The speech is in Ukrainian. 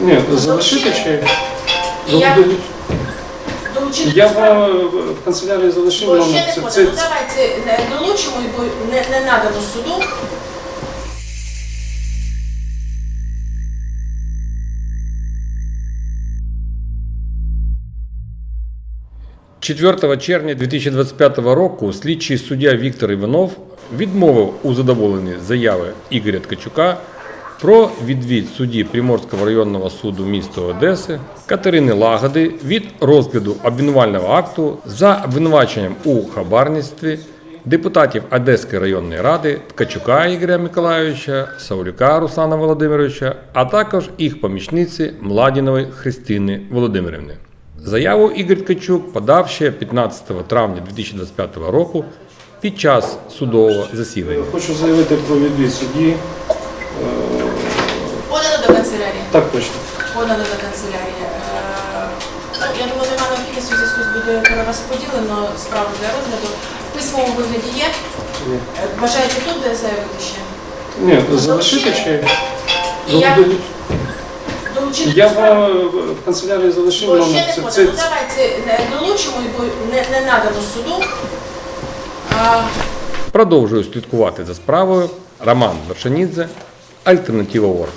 Ні, залишити чи І я Долучити. долучити я в, в канцелярії залишив Бо ще номер. не Це, буде. це, Ну давайте не долучимо, бо не, не надано суду. 4 червня 2025 року слідчий суддя Віктор Іванов відмовив у задоволенні заяви Ігоря Ткачука про відвід судді Приморського районного суду міста Одеси Катерини Лагоди від розгляду обвинувального акту за обвинуваченням у хабарництві депутатів Одеської районної ради Ткачука Ігоря Миколайовича, Саулюка Руслана Володимировича, а також їх помічниці Младінової Христини Володимирівни. Заяву Ігор Ткачук подав ще 15 травня 2025 року під час судового засідання. хочу заявити про відвід судді. Канцелярії. Так точно. Подано до канцелярії. Е, я думаю, немає необхідності у зв'язку з буде перерозподілено справу для розгляду. В письмовому вигляді є. Ні. Е, Бажаєте тут де заявити ще? Ні, залишити чи І я Долучити. долучити я в, в канцелярії залишив Бо ще номер. не Це, це, Ну давайте не долучимо, бо не, не надано суду. А, Продовжую слідкувати за справою Роман Вершанідзе, Альтернатива Орг.